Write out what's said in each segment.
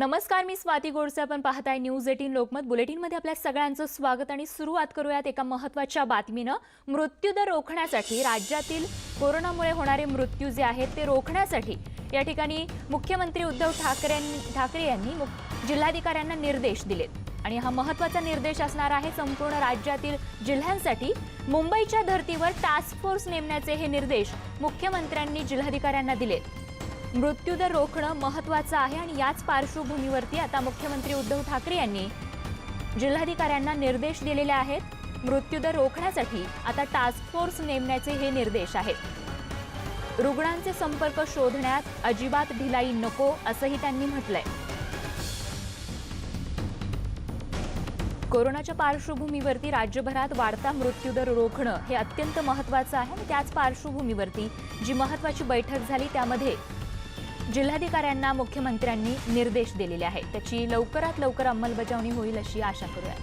नमस्कार मी स्वाती गोडसे. आपण पाहताय न्यूज एटीन लोकमत. बुलेटिनमध्ये आपल्या सगळ्यांचं स्वागत आणि सुरुवात करूयात एका महत्त्वाच्या बातमीनं. मृत्यूदर रोखण्यासाठी राज्यातील कोरोनामुळे होणारे मृत्यू जे आहेत ते रोखण्यासाठी या ठिकाणी मुख्यमंत्री उद्धव ठाकरे ठाकरे यांनी जिल्हाधिकाऱ्यांना निर्देश दिलेत. आणि हा महत्त्वाचा निर्देश असणार आहे संपूर्ण राज्यातील जिल्ह्यांसाठी. मुंबईच्या धर्तीवर टास्क फोर्स नेमण्याचे हे निर्देश मुख्यमंत्र्यांनी जिल्हाधिकाऱ्यांना दिलेत. मृत्यूदर रोखणं महत्वाचं आहे आणि याच पार्श्वभूमीवरती आता मुख्यमंत्री उद्धव ठाकरे यांनी जिल्हाधिकाऱ्यांना निर्देश दिलेले आहेत मृत्यूदर रोखण्यासाठी आता टास्क फोर्स नेमण्याचे हे निर्देश आहेत. रुग्णांचे संपर्क शोधण्यात अजिबात ढिलाई नको असंही त्यांनी म्हटलंय. कोरोनाच्या पार्श्वभूमीवरती राज्यभरात वाढता मृत्यूदर रोखणं हे अत्यंत महत्वाचं आहे आणि त्याच पार्श्वभूमीवरती जी महत्त्वाची बैठक झाली त्यामध्ये जिल्हाधिकाऱ्यांना मुख्यमंत्र्यांनी निर्देश दिलेले आहेत. त्याची लवकरात लवकर अंमलबजावणी होईल अशी आशा करूया.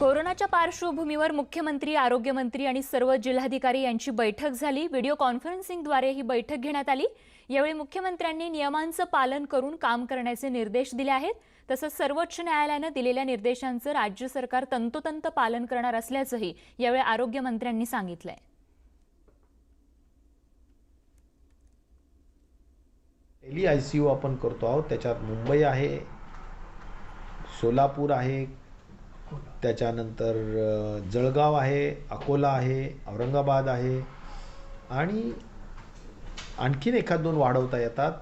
कोरोनाच्या पार्श्वभूमीवर मुख्यमंत्री आरोग्यमंत्री आणि सर्व जिल्हाधिकारी यांची बैठक झाली. व्हिडिओ कॉन्फरन्सिंगद्वारे ही बैठक घेण्यात आली. यावेळी मुख्यमंत्र्यांनी नियमांचं पालन करून काम करण्याचे निर्देश दिले आहेत. तसंच सर्वोच्च न्यायालयानं दिलेल्या निर्देशांचं राज्य सरकार तंतोतंत पालन करणार असल्याचंही यावेळी आरोग्यमंत्र्यांनी सांगितलंय. टेली आय सी यू आपण करतो आहोत. त्याच्यात मुंबई आहे सोलापूर आहे त्याच्यानंतर जळगाव आहे अकोला आहे औरंगाबाद आहे आणि आणखीन एखाद दोन वाढवता येतात.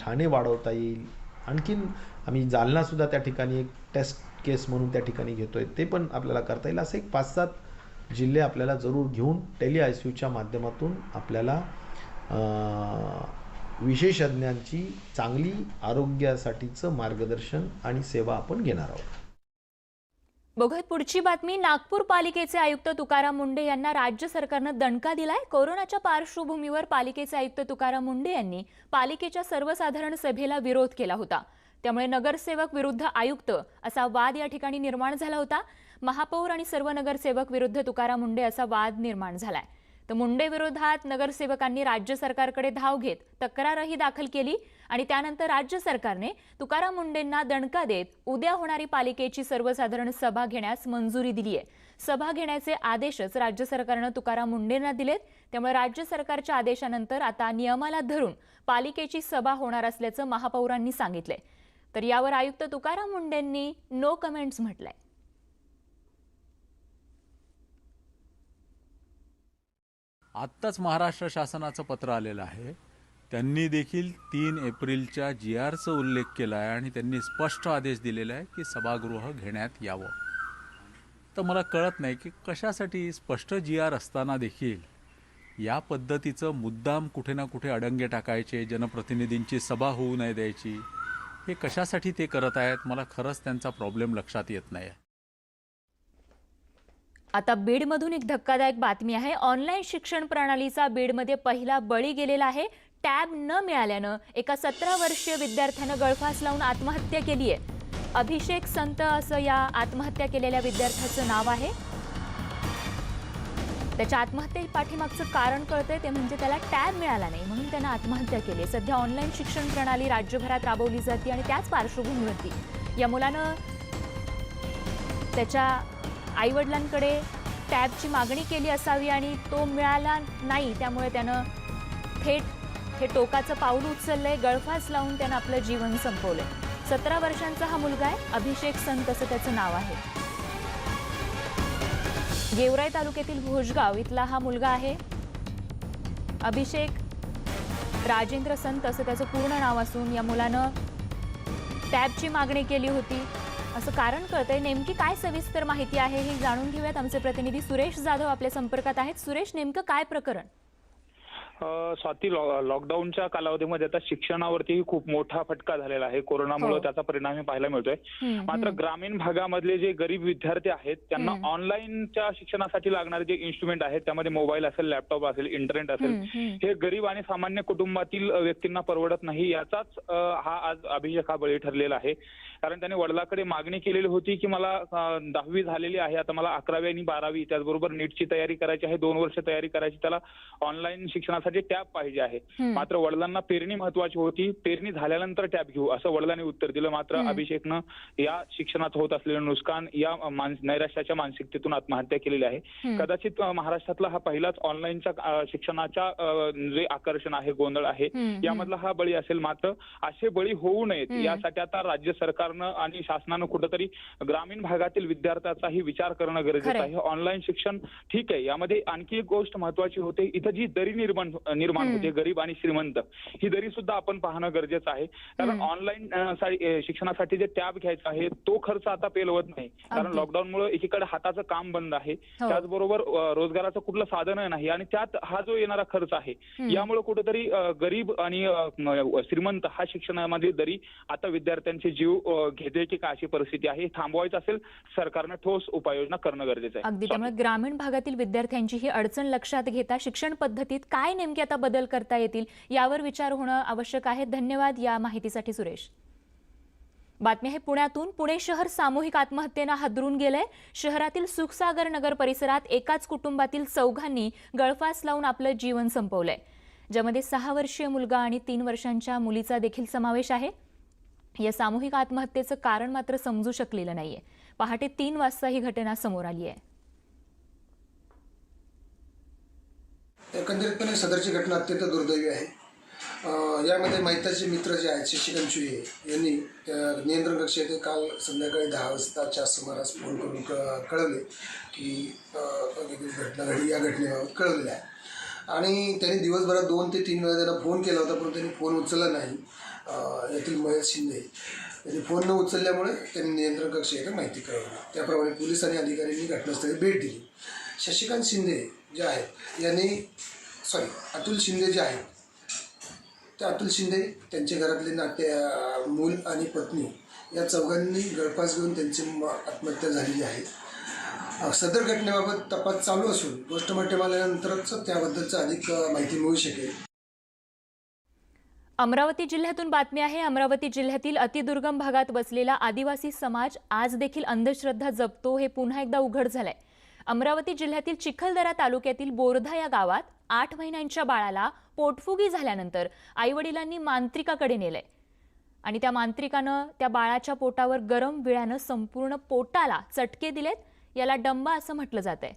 ठाणे वाढवता येईल. आणखीन आम्ही जालनासुद्धा त्या ठिकाणी एक टेस्ट केस म्हणून त्या ठिकाणी घेतोय. ते पण आपल्याला करता येईल. असं एक पाच सात जिल्हे आपल्याला जरूर घेऊन टेली आय सी यूच्या माध्यमातून आपल्याला विशेषज्ञांची चांगली आरोग्यासाठीचं मार्गदर्शन आणि सेवा आपण घेणार आहोत. बघत पुढची बातमी. नागपूर पालिकेचे आयुक्त तुकाराम मुंडे यांना राज्य सरकारनं दणका दिलाय. कोरोनाच्या पार्श्वभूमीवर पालिकेचे आयुक्त तुकाराम मुंडे यांनी पालिकेच्या सर्वसाधारण सभेला विरोध केला होता. त्यामुळे नगरसेवक विरुद्ध आयुक्त असा वाद या ठिकाणी निर्माण झाला होता. महापौर आणि सर्व नगरसेवक विरुद्ध तुकाराम मुंडे असा वाद निर्माण झालाय. तर मुंडे विरोधात नगरसेवकांनी राज्य सरकारकडे धाव घेत तक्रारही दाखल केली आणि त्यानंतर राज्य सरकारने तुकाराम मुंडेंना दणका देत उद्या होणारी पालिकेची सर्वसाधारण सभा घेण्यास मंजुरी दिली आहे. सभा घेण्याचे आदेशच राज्य सरकारनं तुकाराम मुंडेंना दिलेत. त्यामुळे राज्य सरकारच्या आदेशानंतर आता नियमाला धरून पालिकेची सभा होणार असल्याचं महापौरांनी सांगितलंय. तर यावर आयुक्त तुकाराम मुंडेंनी नो कमेंट्स म्हटलंय. आत्ताच महाराष्ट्र शासनाचं पत्र आलेलं आहे. त्यांनी देखील तीन एप्रिलच्या जी आरचा उल्लेख केला आहे आणि त्यांनी स्पष्ट आदेश दिलेला आहे की सभागृह घेण्यात यावं. तर मला कळत नाही की कशासाठी स्पष्ट जी आर असताना देखील या पद्धतीचं मुद्दाम कुठे ना कुठे अडंगे टाकायचे जनप्रतिनिधींची सभा होऊ नये द्यायची हे कशासाठी ते करत आहेत? मला खरंच त्यांचा प्रॉब्लेम लक्षात येत नाही आहे आता बीडमधून एक धक्कादायक बातमी आहे. ऑनलाईन शिक्षण प्रणालीचा बीडमध्ये पहिला बळी गेलेला आहे. टॅब न मिळाल्यानं एका सतरा वर्षीय विद्यार्थ्यानं गळफास लावून आत्महत्या केली आहे. अभिषेक संत असं या आत्महत्या केलेल्या विद्यार्थ्याचं नाव आहे. त्याच्या आत्महत्ये पाठीमागचं कारण कळतंय ते म्हणजे त्याला टॅब मिळाला नाही म्हणून त्यानं आत्महत्या केली आहे. सध्या ऑनलाईन शिक्षण प्रणाली राज्यभरात राबवली जाते आणि त्याच पार्श्वभूमीवरती. या मुलानं त्याच्या आईवडिलांकडे टॅबची मागणी केली असावी आणि तो मिळाला नाही त्यामुळे त्यानं थेट हे टोकाचं पाऊल उचललंय गळफास लावून त्यानं आपलं जीवन संपवलंय. सतरा वर्षांचा हा मुलगा आहे अभिषेक संत असं त्याचं नाव आहे. गेवराई तालुक्यातील भोजगाव इथला हा मुलगा आहे. अभिषेक राजेंद्र संत असं त्याचं पूर्ण नाव असून या मुलानं टॅबची मागणी केली होती. असं कारण कळतंय. नेमकी काय सविस्तर माहिती आहे हे जाणून घेऊयात. आमचे प्रतिनिधी सुरेश जाधव आपल्या संपर्कात आहेत. सुरेश नेमकं काय प्रकरण? स्वाती लॉकडाऊनच्या कालावधीमध्ये आता शिक्षणावरती खूप मोठा फटका झालेला आहे कोरोनामुळे हो. त्याचा परिणाम पाहायला मिळतोय मात्र. ग्रामीण भागामधले जे गरीब विद्यार्थी आहेत त्यांना. ऑनलाईनच्या शिक्षणासाठी लागणारे जे इन्स्ट्रुमेंट आहेत त्यामध्ये मोबाईल असेल लॅपटॉप असेल इंटरनेट असेल. हे गरीब आणि सामान्य कुटुंबातील व्यक्तींना परवडत नाही याचाच हा आज अभिषेक हा बळी ठरलेला आहे कारण त्याने वडिलाकडे मागणी केलेली होती की मला दहावी झालेली आहे आता मला अकरावी आणि बारावी त्याचबरोबर नीटची तयारी करायची आहे दोन वर्ष तयारी करायची त्याला ऑनलाईन शिक्षणासाठी टॅब पाहिजे आहे. मात्र वडिलांना पेरणी महत्वाची होती पेरणी झाल्यानंतर टॅब घेऊ असं वडिलांनी उत्तर दिलं मात्र. अभिषेकनं या शिक्षणात होत असलेलं नुकसान या नैराश्याच्या मानसिकतेतून आत्महत्या केलेली आहे. कदाचित महाराष्ट्रातला हा पहिलाच ऑनलाईनच्या शिक्षणाच्या जे आकर्षण आहे गोंधळ आहे यामधला हा बळी असेल मात्र असे बळी होऊ नयेत. यासाठी आता राज्य सरकारनं आणि शासनानं कुठंतरी ग्रामीण भागातील विद्यार्थ्याचाही विचार करणं गरजेचं. आहे ऑनलाईन शिक्षण ठीक आहे यामध्ये आणखी एक गोष्ट महत्वाची होते इथं जी दरी निर्माण निर्माण. होते गरीब आणि श्रीमंत ही दरी सुद्धा आपण पाहणं गरजेचं आहे कारण. ऑनलाईन शिक्षणासाठी जे टॅब घ्यायचा आहे तो खर्च आता पेलवत नाही कारण. लॉकडाऊनमुळे एकीकडे हाताचं काम बंद आहे हो. त्याचबरोबर रोजगाराचं कुठलं साधन नाही आणि त्यात हा जो येणारा खर्च आहे. यामुळे कुठेतरी गरीब आणि श्रीमंत हा शिक्षणामध्ये दरी आता विद्यार्थ्यांचे जीव घेते की काय अशी परिस्थिती आहे थांबवायचं असेल सरकारनं ठोस उपाययोजना करणं गरजेचं आहे अगदी त्यामुळे ग्रामीण भागातील विद्यार्थ्यांची ही अडचण लक्षात घेता शिक्षण पद्धतीत काय नेमके आता बदल करता येतील यावर विचार होणं आवश्यक आहे. धन्यवाद या माहितीसाठी सुरेश. बातमी आहे पुण्यातून. पुणे शहर सामूहिक आत्महत्येनं हादरून गेलंय. शहरातील सुखसागर नगर परिसरात एकाच कुटुंबातील चौघांनी गळफास लावून आपलं जीवन संपवलंय. ज्यामध्ये सहा वर्षीय मुलगा आणि तीन वर्षांच्या मुलीचा देखील समावेश आहे. या सामूहिक आत्महत्येचं कारण मात्र समजू शकलेलं नाहीये. पहाटे तीन वाजता ही घटना समोर आली आहे. एकंदरीतपणे सदरची घटना अत्यंत दुर्दैवी आहे. यामध्ये माहिताचे मित्र जे आहेत शशिकांत चुये यांनी त्या नियंत्रण कक्ष येथे काल संध्याकाळी दहा वाजताच्या सुमारास फोन करून कळ कळवले की घटना घडली. या घटनेबाबत कळवलेल्या आहे. आणि त्यांनी दिवसभरात दोन ते तीन वेळा त्यांना फोन केला होता पण त्यांनी फोन उचलला नाही. यातील महेश शिंदे त्यांनी फोन न उचलल्यामुळे त्यांनी नियंत्रण कक्ष येथे माहिती कळवली. त्याप्रमाणे पोलीस आणि अधिकाऱ्यांनी घटनास्थळी भेट दिली. शशिकांत शिंदे जे आहेत यांनी सॉरी अतुल शिंदे जे आहेत ते अतुल शिंदे त्यांच्या घरातले नाते मूल आणि पत्नी या चौघांनी गळफास घेऊन त्यांची आत्महत्या झालेली आहे. सदर घटनेबाबत तपास चालू असून पोस्टमॉर्टम आल्यानंतरच त्याबद्दलच अधिक माहिती मिळू शकेल. अमरावती जिल्ह्यातून बातमी आहे अमरावती जिल्ह्यातील अतिदुर्गम भागात बसलेला आदिवासी समाज आज देखील अंधश्रद्धा जपतो हे पुन्हा एकदा उघड झालंय. अमरावती जिल्ह्यातील चिखलदरा तालुक्यातील बोरधा या गावात आठ महिन्यांच्या बाळाला पोटफुगी झाल्यानंतर आईवडिलांनी मांत्रिकाकडे नेलंय. आणि त्या मांत्रिकानं त्या बाळाच्या पोटावर गरम विळ्यानं संपूर्ण पोटाला चटके दिलेत याला डंबा असं म्हटलं जात आहे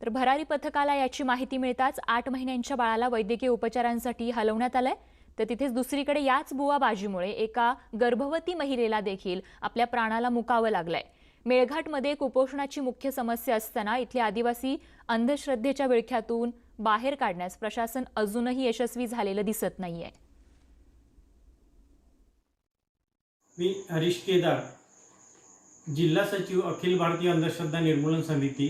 तर भरारी पथकाला याची माहिती मिळताच आठ महिन्यांच्या बाळाला वैद्यकीय उपचारांसाठी हलवण्यात आलंय. तर तिथेच दुसरीकडे याच बुवाबाजीमुळे एका गर्भवती महिलेला देखील आपल्या प्राणाला मुकावं लागलंय. मेळघाटमध्ये कुपोषणाची मुख्य समस्या असताना इथले आदिवासी अंधश्रद्धेच्या विळख्यातून बाहेर काढण्यास प्रशासन अजूनही यशस्वी झालेलं दिसत नाहीये. मी हरीश केदार जिल्हा सचिव अखिल भारतीय अंधश्रद्धा निर्मूलन समिती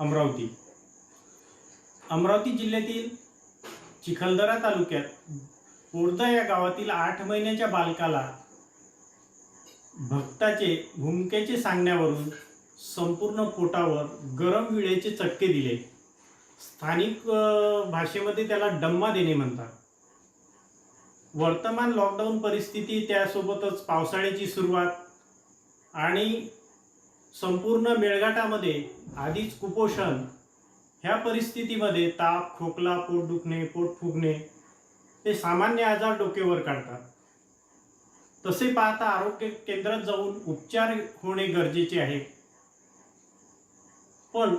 अमरावती. अमरावती जिल्ह्यातील चिखलदरा तालुक्यात बोर्दा या गावातील आठ महिन्याच्या बालकाला भक्ताचे भूमिकेचे सांगण्यावरून संपूर्ण पोटावर गरम विळेचे चटके दिले. स्थानिक भाषेमध्ये त्याला डम्मा देणे म्हणतात. वर्तमान लॉकडाऊन परिस्थिती त्यासोबतच पावसाळ्याची सुरुवात आणि संपूर्ण मेळघाटामध्ये आधीच कुपोषण ह्या परिस्थितीमध्ये ताप खोकला पोट दुखणे पोट फुगणे हे सामान्य आजार डोकेवर काढतात. तसे पाहता आरोग्य केंद्रात जाऊन उपचार होणे गरजेचे आहे. पण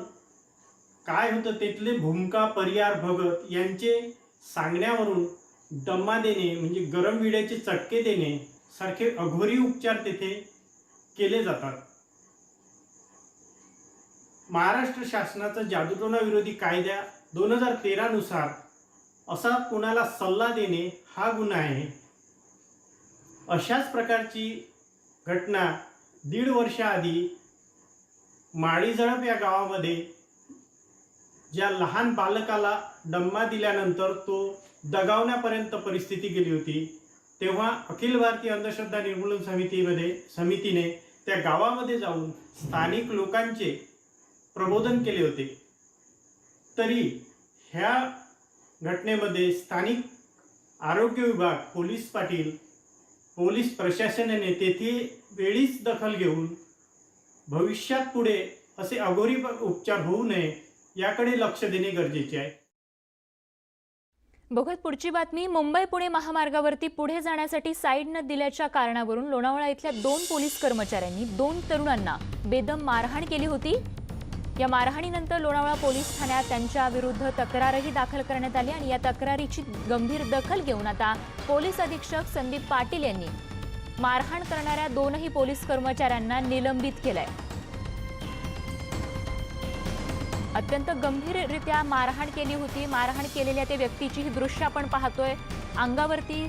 काय होतं तिथले भूमिका परिहार भगत यांचे सांगण्यावरून दम्मा देणे म्हणजे गरम विड्याचे चटके देणे सारखे अघोरी उपचार तेथे केले जातात. महाराष्ट्र शासनाचा जादूटोना विरोधी कायद्या दोन हजार तेरानुसार असा कोणाला सल्ला देणे हा गुन्हा आहे. अशाच प्रकारची घटना दीड वर्षाआधी माळीजळप या गावामध्ये ज्या लहान बालकाला डम्मा दिल्यानंतर तो दगावण्यापर्यंत परिस्थिती गेली होती तेव्हा अखिल भारतीय अंधश्रद्धा निर्मूलन समितीमध्ये समितीने त्या गावामध्ये जाऊन स्थानिक लोकांचे प्रबोधन केले होते. तरी ह्या घटनेमध्ये स्थानिक आरोग्य विभाग पोलीस पाटील पोलीस प्रशासनाने तेथे वेळीच दखल घेऊन भविष्यात पुढे असे अगोरी उपचार होऊ नये याकडे लक्ष देणे गरजेचे आहे. बघत पुढची बातमी मुंबई पुणे महामार्गावरती पुढे जाण्यासाठी साईड न दिल्याच्या कारणावरून लोणावळा इथल्या दोन पोलीस कर्मचाऱ्यांनी दोन तरुणांना बेदम मारहाण केली होती. या मारहाणीनंतर लोणावळा पोलीस ठाण्यात त्यांच्या विरुद्ध तक्रारही दाखल करण्यात आली आणि या तक्रारीची गंभीर दखल घेऊन आता पोलीस अधीक्षक संदीप पाटील यांनी मारहाण करणाऱ्या दोनही पोलीस कर्मचाऱ्यांना निलंबित केलंय. अत्यंत गंभीररित्या मारहाण केली होती. मारहाण केलेल्या त्या व्यक्तीची ही दृश्य आपण पाहतोय. अंगावरती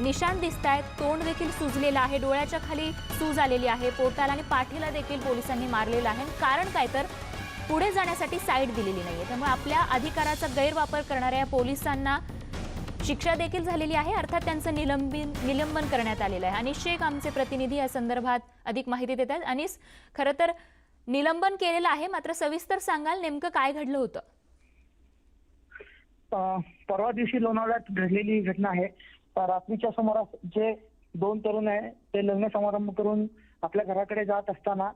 निशाण दिसत आहेत तोंड देखील सुजलेलं आहे. डोळ्याच्या खाली सूज आलेली आहे. पोटाला आणि पाठीला देखील पोलिसांनी मारलेलं आहे. कारण काय तर पुढे जाण्यासाठी साईड दिलेली नाहीये. त्यामुळे आपल्या अधिकाराचा गैरवापर करणाऱ्या पोलिसांना शिक्षा देखील झालेली आहे. अर्थात त्यांचं निलंबन निलंबन करण्यात आलेलं आहे. अनिस शेख आमचे प्रतिनिधी या संदर्भात अधिक माहिती देतात अनिस खरं तर निलंबन केलेलं आहे मात्र सविस्तर सांगाल नेमकं काय घडलं होतं? परवा दिवशी लोणावळ्यात घडलेली ही घटना आहे. रात्रीच्या समोरात जे दोन तरुण आहे ते लग्न समारंभ करून आपल्या घराकडे जात असताना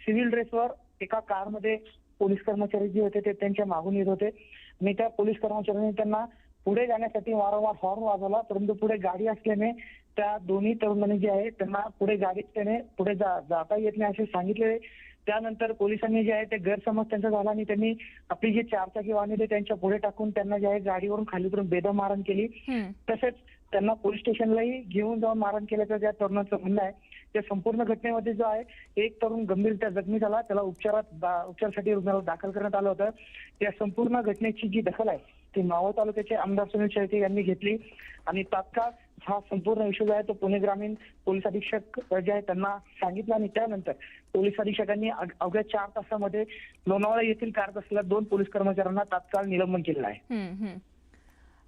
सिव्हिल ड्रेसवर एका कारमध्ये पोलीस कर्मचारी जे होते ते त्यांच्या मागून येत होते. आणि त्या पोलीस कर्मचाऱ्यांनी त्यांना पुढे जाण्यासाठी वारंवार हॉर्न वाजवला परंतु पुढे गाडी असल्याने त्या दोन्ही तरुणांनी जे आहे त्यांना पुढे गाडी असल्याने पुढे जा जाता येत नाही असे सांगितले. त्यानंतर पोलिसांनी जे आहे ते गैरसमज त्यांचा झाला आणि त्यांनी आपली जी चारचाकी वाहने होती त्यांच्या पुढे टाकून त्यांना जे आहे गाडीवरून खाली करून बेदम मारहाण केली. तसेच त्यांना पोलीस स्टेशनलाही घेऊन जाऊन मारहाण केल्याचं त्या तरुणाचं म्हणणं आहे. त्या संपूर्ण घटनेमध्ये जो आहे एक तरुण गंभीरत्या जखमी झाला. त्याला उपचारात उपचारासाठी रुग्णालयात दाखल करण्यात आलं होतं. त्या संपूर्ण घटनेची जी दखल आहे ती मावळ तालुक्याचे आमदार सुनील शेळके यांनी घेतली. आणि तात्काळ हा संपूर्ण इश्यू जो आहे तो पुणे ग्रामीण पोलीस अधीक्षक जे आहे त्यांना सांगितलं. आणि त्यानंतर पोलीस अधीक्षकांनी अवघ्या चार तासामध्ये लोणावळा येथील कारत असलेल्या दोन पोलीस कर्मचाऱ्यांना तात्काळ निलंबन केलेलं आहे.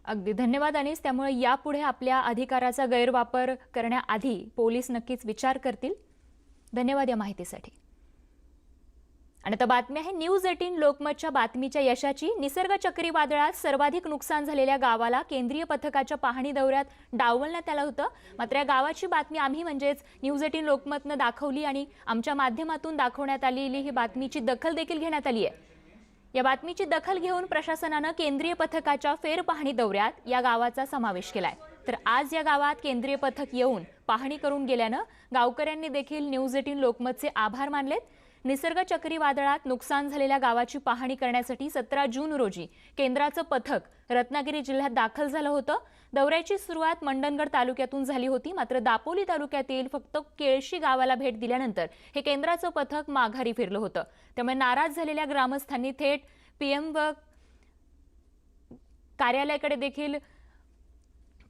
अगदी धन्यवाद अनिस. त्यामुळे यापुढे आपल्या अधिकाराचा गैरवापर करण्याआधी पोलीस नक्कीच विचार करतील. धन्यवाद या माहितीसाठी. आणि आता बातमी आहे न्यूज एटीन लोकमतच्या बातमीच्या यशाची. निसर्ग चक्रीवादळात सर्वाधिक नुकसान झालेल्या गावाला केंद्रीय पथकाच्या पाहणी दौऱ्यात डावलण्यात आलं होतं. मात्र या गावाची बातमी आम्ही म्हणजेच न्यूज एटीन लोकमतनं दाखवली आणि आमच्या माध्यमातून दाखवण्यात आलेली ही बातमीची दखल देखील घेण्यात आली आहे. या बातमीची दखल घेऊन प्रशासनानं केंद्रीय पथकाच्या फेरपाहणी दौऱ्यात या गावाचा समावेश केलाय. तर आज या गावात केंद्रीय पथक येऊन पाहणी करून गेल्यानं गावकऱ्यांनी देखील न्यूज एटीन लोकमतचे आभार मानलेत. निसर्ग चक्रीवादळात नुकसान झालेल्या गावाची पाहणी करण्यासाठी सतरा जून रोजी केंद्राचं पथक रत्नागिरी जिल्ह्यात दाखल झालं होतं. दौऱ्याची सुरुवात मंडणगड तालुक्यातून झाली होती. मात्र दापोली तालुक्यातील फक्त केळशी गावाला भेट दिल्यानंतर हे केंद्राचं पथक माघारी फिरलं होतं. त्यामुळे नाराज झालेल्या ग्रामस्थांनी थेट पीएम व कार्यालयाकडे देखील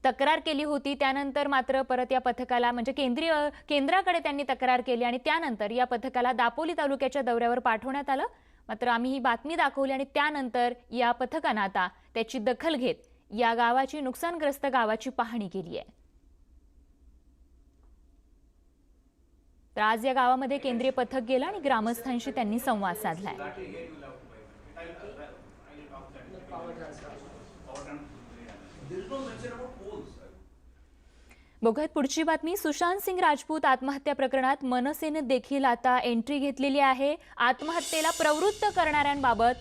तक्रार केली होती त्यानंतर मात्र परत या पथकाला म्हणजे केंद्रीय केंद्राकडे त्यांनी तक्रार केली आणि त्यानंतर या पथकाला दापोली तालुक्याच्या दौऱ्यावर पाठवण्यात आलं. मात्र आम्ही ही बातमी दाखवली आणि त्यानंतर या पथकानं आता त्याची दखल घेत या गावाची नुकसानग्रस्त गावाची पाहणी केली आहे. तर आज या गावामध्ये केंद्रीय पथक गेलं आणि ग्रामस्थांशी त्यांनी संवाद साधलाय. बघूयात पुढची बातमी. सुशांत सिंग राजपूत आत्महत्या प्रकरणात मनसेनं देखील आता एंट्री घेतलेली आहे. आत्महत्येला प्रवृत्त करणाऱ्यांबाबत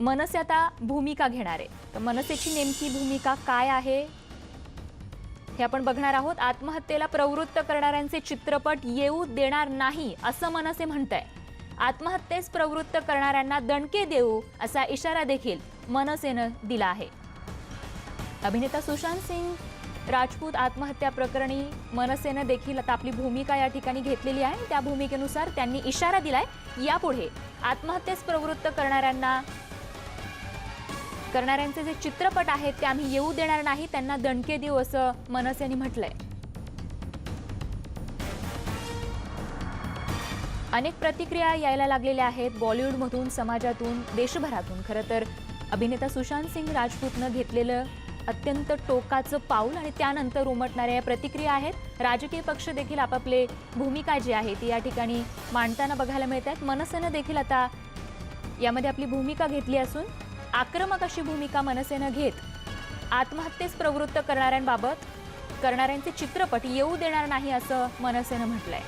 मनसे आता भूमिका घेणार आहे. तर मनसेची नेमकी भूमिका काय आहे? हे आपण बघणार आहोत. आत्महत्येला प्रवृत्त करणाऱ्यांचे चित्रपट येऊ देणार नाही असं मनसे म्हणतंय. आत्महत्येस प्रवृत्त करणाऱ्यांना दणके देऊ असा इशारा देखील मनसेनं दिला आहे. अभिनेता सुशांत सिंग राजपूत आत्महत्या प्रकरणी मनसेनं देखील आता आपली भूमिका या ठिकाणी घेतलेली आहे. त्या भूमिकेनुसार त्यांनी इशारा दिलाय. यापुढे आत्महत्येस प्रवृत्त करणाऱ्यांना करणाऱ्यांचे जे चित्रपट आहेत ते आम्ही येऊ देणार नाही त्यांना दणके देऊ असं मनसेने म्हटलंय. अनेक प्रतिक्रिया यायला लागलेल्या आहेत बॉलिवूडमधून समाजातून देशभरातून. खरं तर अभिनेता सुशांत सिंग राजपूतनं घेतलेलं अत्यंत टोकाचं पाऊल आणि त्यानंतर उमटणाऱ्या या प्रतिक्रिया आहेत. राजकीय पक्ष देखील आपापले भूमिका जी आहे ती या ठिकाणी मांडताना बघायला मिळत आहेत मनसेनं देखील आता यामध्ये आपली भूमिका घेतली असून आक्रमक अशी भूमिका मनसेनं घेत आत्महत्येस प्रवृत्त करणाऱ्यांबाबत करणाऱ्यांचे चित्रपट येऊ देणार नाही असं मनसेनं म्हटलंय.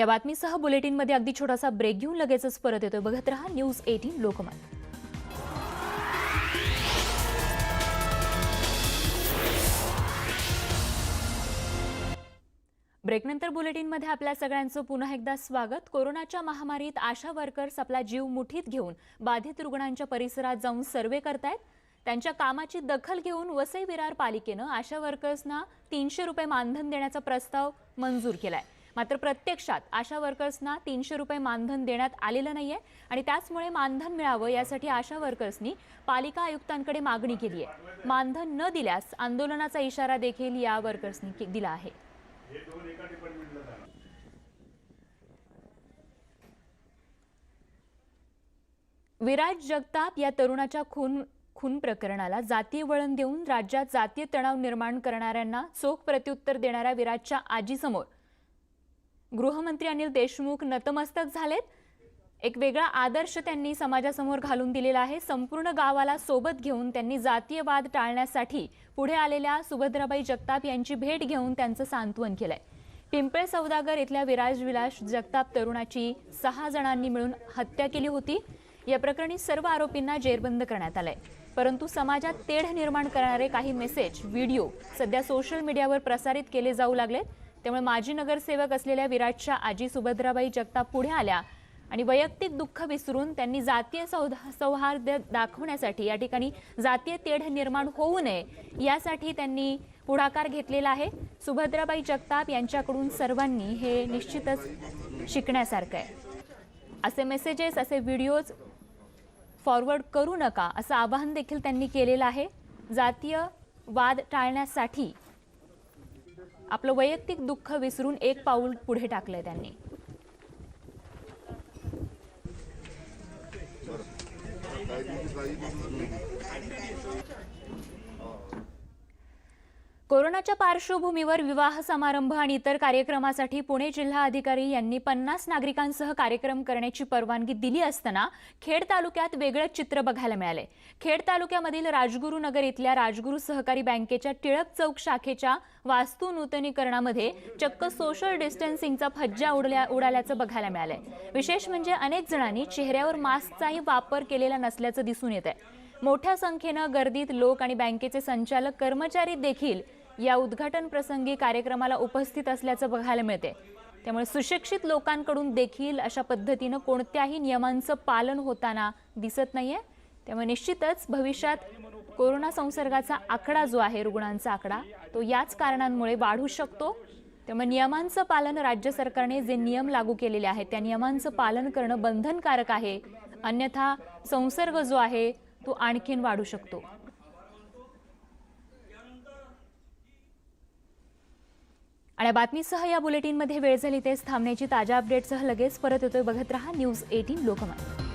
या बातमीसह बुलेटिनमध्ये अगदी छोटासा ब्रेक घेऊन लगेचच परत येतोय. बघत रहा न्यूज एटीन लोकमत. ब्रेकनंतर बुलेटिनमध्ये आपल्या सगळ्यांचं पुन्हा एकदा स्वागत. कोरोनाच्या महामारीत आशा वर्कर्स आपला जीव मुठीत घेऊन बाधित रुग्णांच्या परिसरात जाऊन सर्वे करतायत. त्यांच्या कामाची दखल घेऊन वसई विरार पालिकेनं आशा वर्कर्सना तीनशे रुपये मानधन देण्याचा प्रस्ताव मंजूर केलाय. मात्र प्रत्यक्षात आशा वर्कर्सना तीनशे रुपये मानधन देण्यात आलेलं नाहीये आणि त्याचमुळे मानधन मिळावं यासाठी आशा वर्कर्सनी पालिका आयुक्तांकडे मागणी केली आहे मानधन न दिल्यास आंदोलनाचा इशारा देखील या वर्कर्सनी दिला आहे. विराज जगताप या तरुणाच्या खून खून प्रकरणाला जातीय वळण देऊन राज्यात जातीय तणाव निर्माण करणाऱ्यांना चोख प्रत्युत्तर देणाऱ्या विराजच्या आजीसमोर गृहमंत्री अनिल देशमुख नतमस्तक झालेत. एक वेगळा आदर्श त्यांनी समाजासमोर घालून दिलेला आहे. संपूर्ण गावाला सोबत घेऊन त्यांनी जातीय वाद टाळण्यासाठी पुढे आलेल्या सुभद्राबाई जगताप यांची भेट घेऊन त्यांचं सांत्वन केलंय. पिंपळे सौदागर इथल्या विराज विलास जगताप तरुणाची सहा जणांनी मिळून हत्या केली होती. या प्रकरणी सर्व आरोपींना जेरबंद करण्यात आलंय. परंतु समाजात तेढ निर्माण करणारे काही मेसेज व्हिडिओ सध्या सोशल मीडियावर प्रसारित केले जाऊ लागलेत. त्यामुळे माजी नगरसेवक असलेल्या विराटच्या आजी सुभद्राबाई जगताप पुढे आल्या आणि वैयक्तिक दुःख विसरून त्यांनी जातीय सौहार्द दाखवण्यासाठी या ठिकाणी जातीय तेढ निर्माण होऊ नये यासाठी त्यांनी पुढाकार घेतलेला आहे. सुभद्राबाई जगताप यांच्याकडून सर्वांनी हे निश्चितच शिकण्यासारखं आहे. असे मेसेजेस असे व्हिडिओज फॉरवर्ड करू नका असं आवाहन देखील त्यांनी केलेलं आहे. जातीय वाद टाळण्यासाठी आपलं वैयक्तिक दुःख विसरून एक पाऊल पुढे टाकलंय त्यांनी. कोरोनाच्या पार्श्वभूमीवर विवाह समारंभ आणि इतर कार्यक्रमासाठी पुणे जिल्हा अधिकारी यांनी पन्नास नागरिकांसह कार्यक्रम करण्याची परवानगी दिली असताना खेड तालुक्यात वेगळंच चित्र बघायला मिळाले. खेड तालुक्यामधील राजगुरुनगर इथल्या राजगुरू सहकारी बँकेच्या टिळक चौक शाखेच्या वास्तू नूतनीकरणामध्ये चक्क सोशल डिस्टन्सिंगचा फज्जा उडल्या उडाल्याचं बघायला मिळालंय. विशेष म्हणजे अनेक जणांनी चेहऱ्यावर मास्कचाही वापर केलेला नसल्याचं दिसून येत आहे मोठ्या संख्येनं गर्दीत लोक आणि बँकेचे संचालक कर्मचारी देखील या उद्घाटन प्रसंगी कार्यक्रमाला उपस्थित असल्याचं बघायला मिळते. त्यामुळे सुशिक्षित लोकांकडून देखील अशा पद्धतीनं कोणत्याही नियमांचं पालन होताना दिसत नाहीये. त्यामुळे निश्चितच भविष्यात कोरोना संसर्गाचा आकडा जो आहे रुग्णांचा आकडा तो याच कारणांमुळे वाढू शकतो. त्यामुळे नियमांचं पालन राज्य सरकारने जे नियम लागू केलेले आहेत त्या नियमांचं पालन करणं बंधनकारक आहे. अन्यथा संसर्ग जो आहे तो आणखीन वाढू शकतो. आणि या बातमीसह या बुलेटिनमध्ये वेळ झाली तेच थांबण्याची ताज्या अपडेटसह लगेच परत येतोय बघत रहा न्यूज एटीन लोकमत.